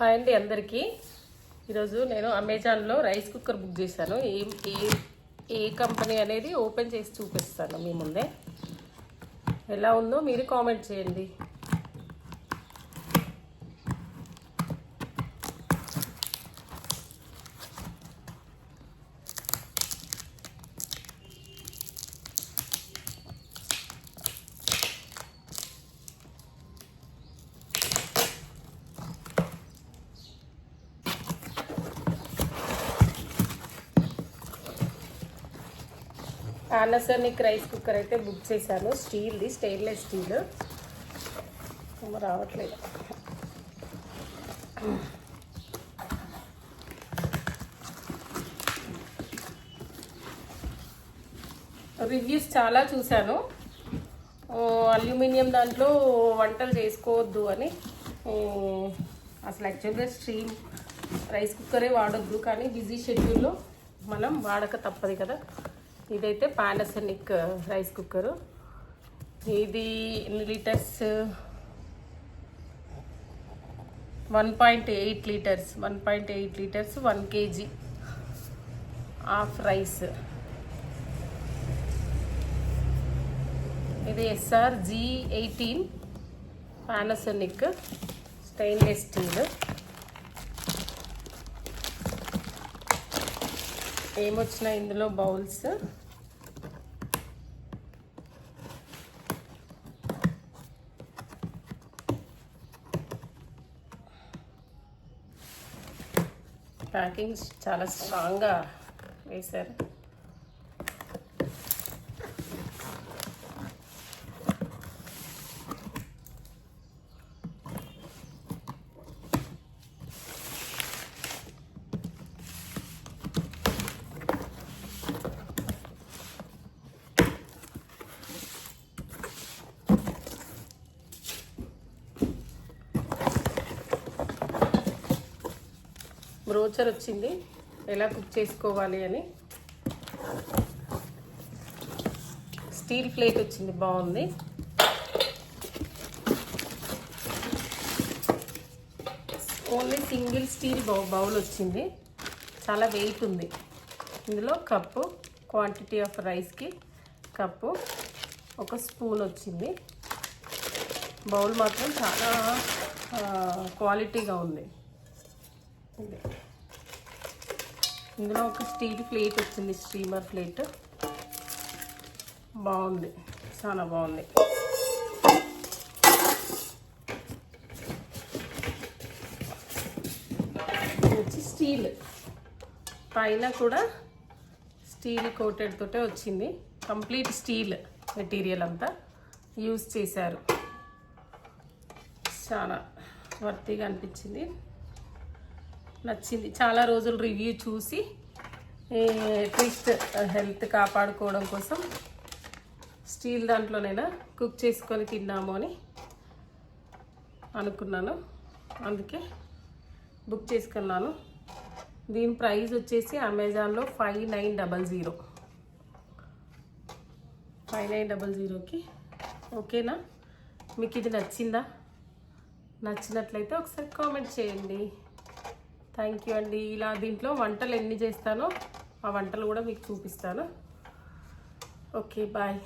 Hi అండి అందరికీ. ఈరోజు నేను అమెజాన్లో రైస్ కుక్కర్ బుక్ చేశాను. ఏ ఏ ఏ కంపెనీ అనేది ఓపెన్ చేసి చూపిస్తాను మీ ముందే. ఎలా ఉందో మీరు కామెంట్ చేయండి. పానాసోనిక్ రైస్ కుక్కర్ అయితే బుక్ చేశాను. స్టీల్ది స్టెయిన్లెస్ స్టీల్. రావట్లేదు. రివ్యూస్ చాలా చూశాను. అల్యూమినియం దాంట్లో వంటలు చేసుకోవద్దు అని. అసలు యాక్చువల్గా స్ట్రీమ్ రైస్ కుక్కరే వాడొద్దు. కానీ బిజీ షెడ్యూల్లో మనం వాడక తప్పదు కదా. ఇదైతే పానాసోనిక్ రైస్ కుక్కరు ఇది ఎన్ని litres one point eight litres one point eight litres one KG of rice ఇది SR G eighteen Panasonic stainless steel ఏమొచ్చినాయి ఇందులో బౌల్స్? ప్యాకింగ్ చాలా స్ట్రాంగ్గా వేశారు. బ్రోచర్ వచ్చింది. ఎలా కుక్ చేసుకోవాలి అని. స్టీల్ ప్లేట్ వచ్చింది బాగుంది. Only single steel bow bowl వచ్చింది. చాలా వెయిట్ ఉంది. ఇందులో కప్పు క్వాంటిటీ ఆఫ్ రైస్కి కప్పు ఒక స్పూన్ వచ్చింది. బౌల్ మాత్రం చాలా క్వాలిటీగా ఉంది. ఇందులో ఒక స్టీల్ ప్లేట్ వచ్చింది స్టీమర్ ప్లేట్. బాగుంది చాలా బాగుంది. వచ్చి స్టీల్. పైన కూడా స్టీల్ కోటెడ్ తోటే వచ్చింది. కంప్లీట్ స్టీల్ మెటీరియల్ అంతా యూజ్ చేశారు. చాలా వర్తీగా అనిపించింది. నచ్చింది. చాలా రోజులు రివ్యూ చూసి ట్విస్ట్ హెల్త్ కాపాడుకోవడం కోసం స్టీల్ దాంట్లోనైనా కుక్ చేసుకొని తిన్నాము అని అనుకున్నాను. అందుకే బుక్ చేసుకున్నాను. దీని ప్రైస్ వచ్చేసి అమెజాన్లో five nine double zero five nine double జీరోకి ఓకేనా? మీకు ఇది నచ్చిందా? నచ్చినట్లయితే ఒకసారి కామెంట్ చేయండి. థ్యాంక్ యూ అండి. ఇలా దీంట్లో వంటలు ఎన్ని చేస్తానో ఆ వంటలు కూడా మీకు చూపిస్తాను. Okay bye